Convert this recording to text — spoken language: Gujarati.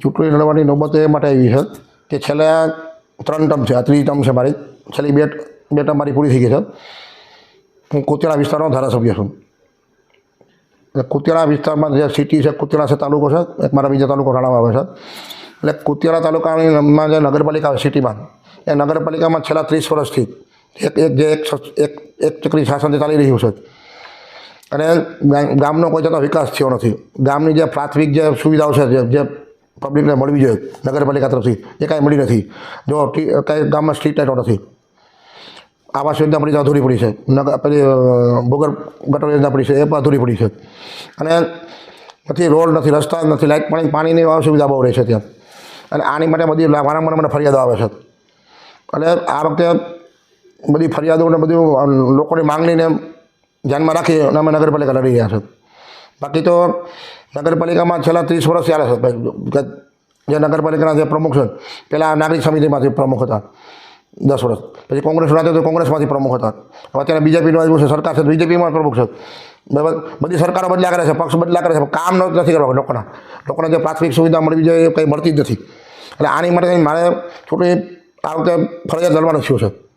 ચૂંટણી લડવાની નોબત એ માટે આવી છે કે છેલ્લા ત્રણ ટર્મ છે, આ ત્રીજી ટર્મ છે મારી. છેલ્લી બે બે ટર્મ મારી પૂરી થઈ ગઈ છે. હું કુતિયાણા વિસ્તારનો ધારાસભ્ય છું. એટલે કુતિયાળા વિસ્તારમાં જે સિટી છે, કુતિયાળા છે, તાલુકો છે, એક મારા બીજા તાલુકો રાણામાં આવે છે. એટલે કુતિયાળા તાલુકામાં જે નગરપાલિકા આવે સિટીમાં, એ નગરપાલિકામાં છેલ્લા ત્રીસ વર્ષથી એક એક જે એક એક એક ચક્રી શાસન જે ચાલી રહ્યું છે. અને ગામનો કોઈ જતો વિકાસ થયો નથી. ગામની જે પ્રાથમિક જે સુવિધાઓ છે જે પબ્લિકને મળવી જોઈએ. નગરપાલિકા તરફથી. એ કાંઈ મળી નથી. જો કાંઈ ગામમાં સ્ટ્રીટ લાઇટો નથી. આવાસ યોજના પડી અધૂરી પડી છે. નગર પેલી ભૂગર ગટર યોજના પડી છે. એ પણ અધૂરી પડી છે. અને નથી રોડ નથી, રસ્તા નથી લાઇટ પાણી, પાણીની સુવિધા બહુ રહે છે ત્યાં. અને આની માટે બધી વારંવાર મને ફરિયાદો આવે છે. અને આ વખતે બધી ફરિયાદોને બધું લોકોની માંગણીને ધ્યાનમાં રાખી અને અમે નગરપાલિકા લડી રહ્યા છે. બાકી તો નગરપાલિકામાં છેલ્લા ત્રીસ વર્ષ ચાલે છે ભાઈ. જે નગરપાલિકાના જે પ્રમુખ છે પહેલાં નાગરિક સમિતિમાંથી પ્રમુખ હતા. દસ વર્ષ. પછી કોંગ્રેસ રાતે તો કોંગ્રેસમાંથી પ્રમુખ હતા. અત્યારે બીજેપીમાં આવ્યું છે, સરકાર છે, બીજેપીમાં પ્રમુખ છે. બરાબર? બધી સરકારો બદલ્યા કરે છે, પક્ષ બદલ્યા કરે છે કામ નથી કરવા લોકોના. લોકોને જે પ્રાથમિક સુવિધા મળવી જોઈએ એ કંઈ મળતી જ નથી. એટલે આની માટે મારે થોડી આ વખતે ફરજિયાત લડવાનું થયું છે.